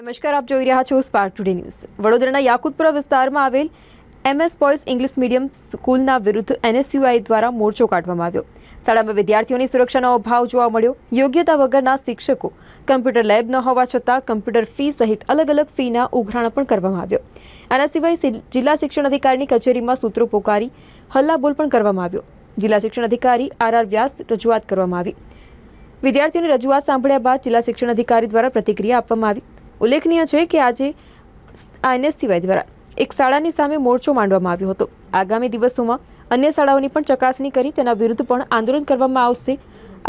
નમસ્કાર, આપ જોઈ રહ્યા છો સ્પાર્ક ટુડે ન્યૂઝ વડોદરાના યાકુતપુરા વિસ્તારમાં આવેલ એમએસ બોયઝ ઇંગ્લિશ મીડિયમ સ્કૂલના વિરુદ્ધ એનએસયુઆઈ દ્વારા મોરચો કાઢવામાં આવ્યો. શાળામાં વિદ્યાર્થીઓની સુરક્ષાનો અભાવ જોવા મળ્યો. યોગ્યતા વગરના શિક્ષકો, કમ્પ્યુટર લેબ ન હોવા છતાં કમ્પ્યુટર ફી સહિત અલગ અલગ ફીના ઉઘરાણ પણ કરવામાં આવ્યો. આના સિવાય જિલ્લા શિક્ષણ અધિકારીની કચેરીમાં સૂત્રો પોકારી હલ્લાબોલ પણ કરવામાં આવ્યો. જિલ્લા શિક્ષણ અધિકારી આર આર વ્યાસ રજૂઆત કરવામાં આવી. વિદ્યાર્થીઓની રજૂઆત સાંભળ્યા બાદ જિલ્લા શિક્ષણ અધિકારી દ્વારા પ્રતિક્રિયા આપવામાં આવી. ઉલ્લેખનીય છે કે આજે આઈએનએસસીવાય દ્વારા એક શાળાની સામે મોરચો માંડવામાં આવ્યો હતો. આગામી દિવસોમાં અન્ય શાળાઓની પણ ચકાસણી કરી તેના વિરુદ્ધ પણ આંદોલન કરવામાં આવશે.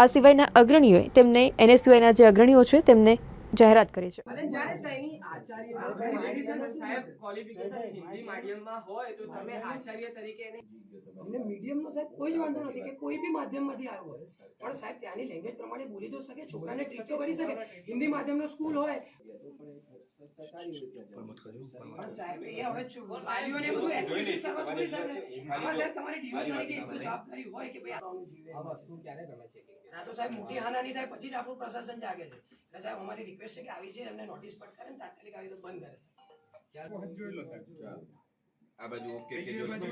આ સિવાયના અગ્રણીઓએ તેમને એનએસયુઆઈના જે અગ્રણીઓ છે, તેમને જાહેરાત કરી છે. અને જ્યારે તેની આચાર્ય qualification સાહેબ qualification હિન્દી માધ્યમમાં હોય તો તમે આચાર્ય તરીકે એને અમને મીડિયમનો સાહેબ કોઈ જ વાંધો નથી કે કોઈ બી માધ્યમમાંથી આવ્યો હોય. પણ સાહેબ ત્યાંની લેંગ્વેજ પ્રમાણે બોલી તો શકે છોકરાને ટ્રીટ તો કરી શકે. હિન્દી માધ્યમનો સ્કૂલ હોય. પછી જ આપણું પ્રશાસન જાગે છે એટલે સાહેબ અમારી રિક્વેસ્ટ છે કે આવી છે એમને નોટિસ પટકારે ને તાત્કાલિક આવી તો બંધ કરે સાહેબ આ બાજુ ઓકે કે જો આજ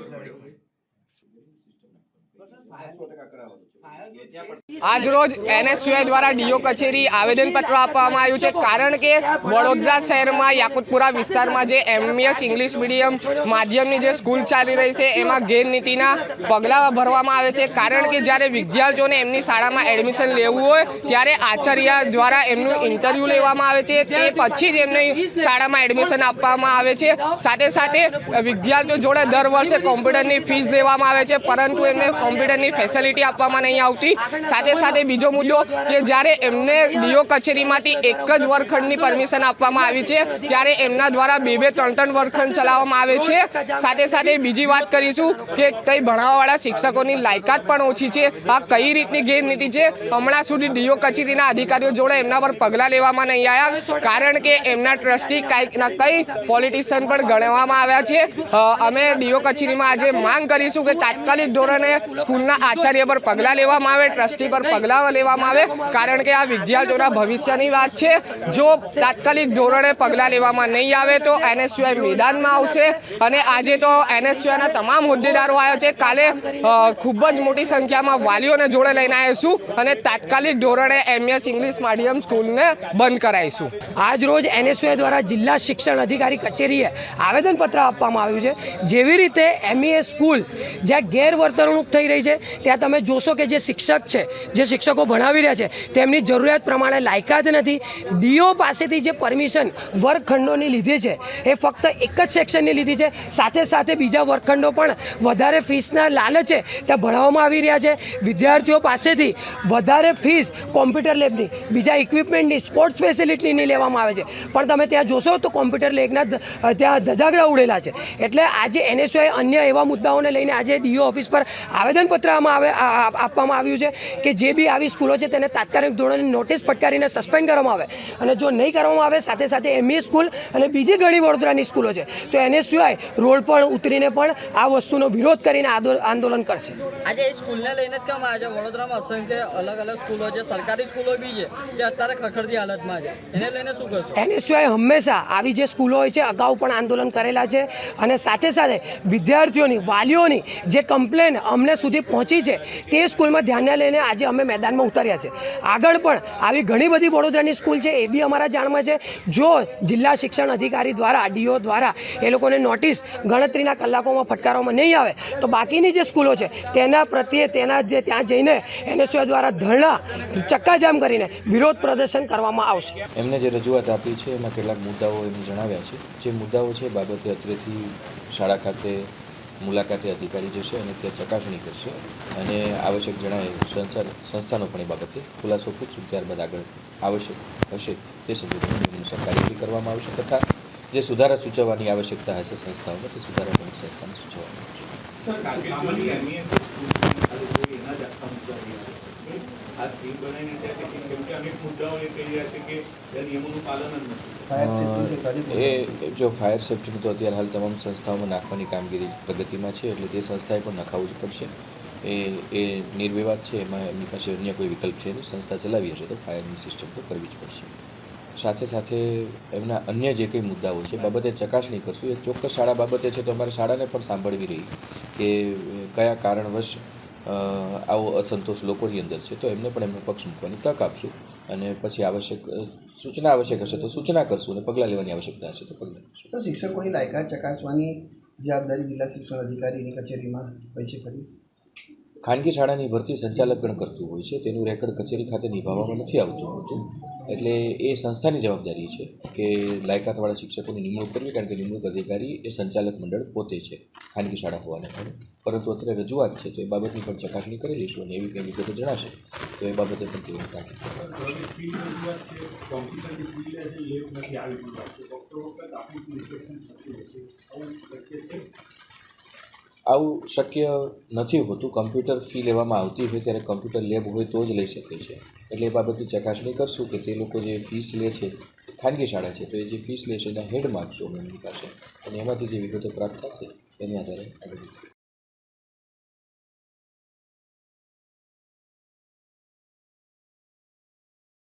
રોજ એનએસયુઆઈ દ્વારા ડીઓ કચેરી આવેદનપત્ર આપવામાં આવ્યું છે. કારણ કે વડોદરા શહેરમાં યાકુતપુરા વિસ્તારમાં જે એમએસ ઇંગ્લિશ મીડિયમ માધ્યમની જે સ્કૂલ ચાલી રહી છે, એમાં ગેરનીતિના પગલાં ભરવામાં આવે છે. કારણ કે જ્યારે વિદ્યાર્થીઓને એમની શાળામાં એડમિશન લેવું હોય, ત્યારે આચાર્ય દ્વારા એમનું ઇન્ટરવ્યૂ લેવામાં આવે છે. તે પછી જ એમને શાળામાં એડમિશન આપવામાં આવે છે. સાથે સાથે વિદ્યાર્થીઓ જોડે દર વર્ષે કોમ્પ્યુટરની ફીસ લેવામાં આવે છે. પરંતુ એમને કોમ્પ્યુટરની ફેસિલિટી આપવામાં નહીં આવતી. સાથે સાથે બીજો મુદ્દો કે જ્યારે એમને ડીઓ કચેરીમાંથી એક જ વર્ગખંડની પરમિશન આપવામાં આવી છે, ત્યારે એમના દ્વારા બે બે ત્રણ ત્રણ વર્ગખંડ ચલાવવામાં આવે છે. સાથે સાથે બીજી વાત કરીશું કે કઈ ભણાવવાવાળા શિક્ષકોની લાયકાત પણ ઓછી છે. આ કઈ રીતની ગેરનીતિ છે? હમણાં સુધી ડીઓ કચેરીના અધિકારીઓ જોડે એમના પર પગલાં લેવામાં નહીં આવ્યા, કારણ કે એમના ટ્રસ્ટી કંઈકના કંઈ પોલિટિશિયન પણ ગણવામાં આવ્યા છે. અમે ડીઓ કચેરીમાં આજે માંગ કરીશું કે તાત્કાલિક ધોરણે સ્કૂલના આચાર્ય પર પગલાં લેવામાં આવે, ટ્રસ્ટી પર પગલાં લેવામાં આવે, કારણ કે આ વિદ્યાર્થીઓના ભવિષ્યની વાત છે. જો તાત્કાલિક ધોરણે પગલાં લેવામાં નહીં આવે તો એનએસયુઆઈ મેદાનમાં આવશે. અને આજે તો એનએસયુઆઈના તમામ હોદ્દેદારો આવ્યા છે. કાલે ખૂબ જ મોટી સંખ્યામાં વાલીઓને જોડે લઈને આવીશું અને તાત્કાલિક ધોરણે એમએસ ઇંગ્લિશ માધ્યમ સ્કૂલને બંધ કરાવીશું. આજ રોજ એનએસયુઆઈ દ્વારા જિલ્લા શિક્ષણ અધિકારી કચેરીએ આવેદનપત્ર આપવામાં આવ્યું છે. જેવી રીતે એમઈએ સ્કૂલ, જ્યાં ગેરવર્તણૂક થઈ રહી છે. ત્યાં તમે જોશો કે જે શિક્ષક છે, જે શિક્ષકો ભણાવી રહ્યા છે, તેમની જરૂરિયાત પ્રમાણે લાયકાત નથી. ડીઓ પાસેથી જે પરમિશન વર્ગખંડોની લીધી છે, એ ફક્ત એક જ સેક્શનની લીધી છે. સાથે સાથે બીજા વર્ગખંડો પણ વધારે ફીસના લાલચે ત્યાં ભણાવવામાં આવી રહ્યા છે. વિદ્યાર્થીઓ પાસેથી વધારે ફીસ કોમ્પ્યુટર લેબની, બીજા ઇક્વિપમેન્ટની, સ્પોર્ટ્સ ફેસિલિટીની લેવામાં આવે છે. પણ તમે ત્યાં જોશો તો કોમ્પ્યુટર લેબના ત્યાં ધજાગરા ઉડેલા છે. એટલે આજે એનએસઓએ અન્ય એવા મુદ્દાઓને લઈને આજે ડીઓ ઓફિસ પર આવેદનપત્ર આવે આપવામાં આવ્યું છે કે જે બી આવી સ્કૂલો છે તેને તાત્કાલિક ધોરણે નોટિસ ફટકારીને સસ્પેન્ડ કરવામાં આવે. અને જો નહીં કરવામાં આવે સાથે સાથે એમઈ સ્કૂલ અને બીજી ઘણી વડોદરાની સ્કૂલો છે. તો એને સિવાય રોડ પર ઉતરીને પણ આ વસ્તુનો વિરોધ કરીને આંદોલન કરશે. આજે સ્કૂલને લઈને જ કેમ છે વડોદરામાં અસંખ્ય અલગ અલગ સ્કૂલો છે સરકારી સ્કૂલો બી છે જે અત્યારે ખખડતી હાલતમાં છે. એને લઈને શું કરશો? એને સિવાય હંમેશા આવી જે સ્કૂલો હોય છે અગાઉ પણ આંદોલન કરેલા છે. અને સાથે સાથે વિદ્યાર્થીઓની વાલીઓની જે કમ્પ્લેન અમને સુધી પહોંચી છે તે સ્કૂલમાં ધ્યાને લઈને આજે અમે મેદાનમાં ઉતર્યા છે. આગળ પણ આવી ઘણી બધી વડોદરાની સ્કૂલ છે એ બી અમારા જાણમાં છે. જો જિલ્લા શિક્ષણ અધિકારી દ્વારા, ડીઓ દ્વારા એ લોકોને નોટિસ ગણતરીના કલાકોમાં ફટકારવામાં નહીં આવે, તો બાકીની જે સ્કૂલો છે તેના પ્રત્યે તેના જે ત્યાં જઈને એનએસયુ દ્વારા ધરણા ચક્કાજામ કરીને વિરોધ પ્રદર્શન કરવામાં આવશે. એમને જે રજૂઆત આપી છે એમાં કેટલાક મુદ્દાઓ એમને જણાવ્યા છે. જે મુદ્દાઓ છે બાબતે અત્રેથી શાળા ખાતે મુલાકાતે અધિકારી જશે અને ત્યાં ચકાસણી કરશે અને આવશ્યક જણાય સંસ્થા સંસ્થાનો પણ એ બાબતે ખુલાસો પૂછશું ત્યારબાદ આગળ આવશ્યક હશે તે નિયમોનું કાર્યવાહી કરવામાં આવશે તથા જે સુધારા સૂચવવાની આવશ્યકતા હશે સંસ્થાઓમાં તે સુધારા પણ સંસ્થાને સૂચવવામાં આવશે. કે અનેક મુદ્દાઓ એ કહી રહ્યા છે કે ત્યાં નિયમોનું પાલન જ નથી. એ જો ફાયર સેફ્ટી તો અત્યારે હાલ તમામ સંસ્થાઓમાં નાખવાની કામગીરી પ્રગતિમાં છે એટલે તે સંસ્થાએ પણ નખાવવું જ પડશે. એ એ નિર્વિવાદ છે એમાં એમની પાસે અન્ય કોઈ વિકલ્પ છે સંસ્થા ચલાવી હશે તો ફાયરની સિસ્ટમ તો કરવી જ પડશે. સાથે સાથે એમના અન્ય જે કંઈ મુદ્દાઓ છે બાબતે ચકાસણી કરશું. એ ચોક્કસ શાળા બાબતે છે તો અમારે શાળાને પણ સાંભળવી રહી કે કયા કારણવશ આવો અસંતોષ લોકોની અંદર છે, તો એમને પણ એમનો પક્ષ મૂકવાની તક આપશું અને પછી આવશ્યક સૂચના આવશ્યક હશે તો સૂચના કરશું અને પગલાં લેવાની આવશ્યકતા હશે તો પગલાં તો શિક્ષકોની લાયકાત ચકાસવાની જવાબદારી જિલ્લા શિક્ષણ અધિકારીની કચેરીમાં હોય છે ખરી? ખાનગી શાળાની ભરતી સંચાલક પણ કરતું હોય છે. તેનું રેકર્ડ કચેરી ખાતે નિભાવવામાં નથી આવતું હોતું. એટલે એ સંસ્થાની જવાબદારી છે કે લાયકાતવાળા શિક્ષકોની નિમણૂક કરવી, કારણ કે નિમણૂક અધિકારી એ સંચાલક મંડળ પોતે છે, ખાનગી શાળા હોવાને કારણે. પરંતુ અત્યારે રજૂઆત છે, તો એ બાબતની પણ ચકાસણી કરી લઈશું અને એવી કંઈ વિગતો જણાશે, તો એ બાબતે પણ તેઓ કાઢી આવું શક્ય નથી હોતું. કમ્પ્યુટર ફી લેવામાં આવતી હોય ત્યારે કમ્પ્યુટર લેબ હોય તો જ લઈ શકે છે. એટલે એ બાબતની ચકાસણી કરશું કે તે લોકો જે ફીસ લે છે, ખાનગી શાળા છે, તો એ જે ફીસ લે છે એના હેડ અમે એમની પાસે અને એમાંથી જે વિગતો પ્રાપ્ત થશે, એની આધારે આગળ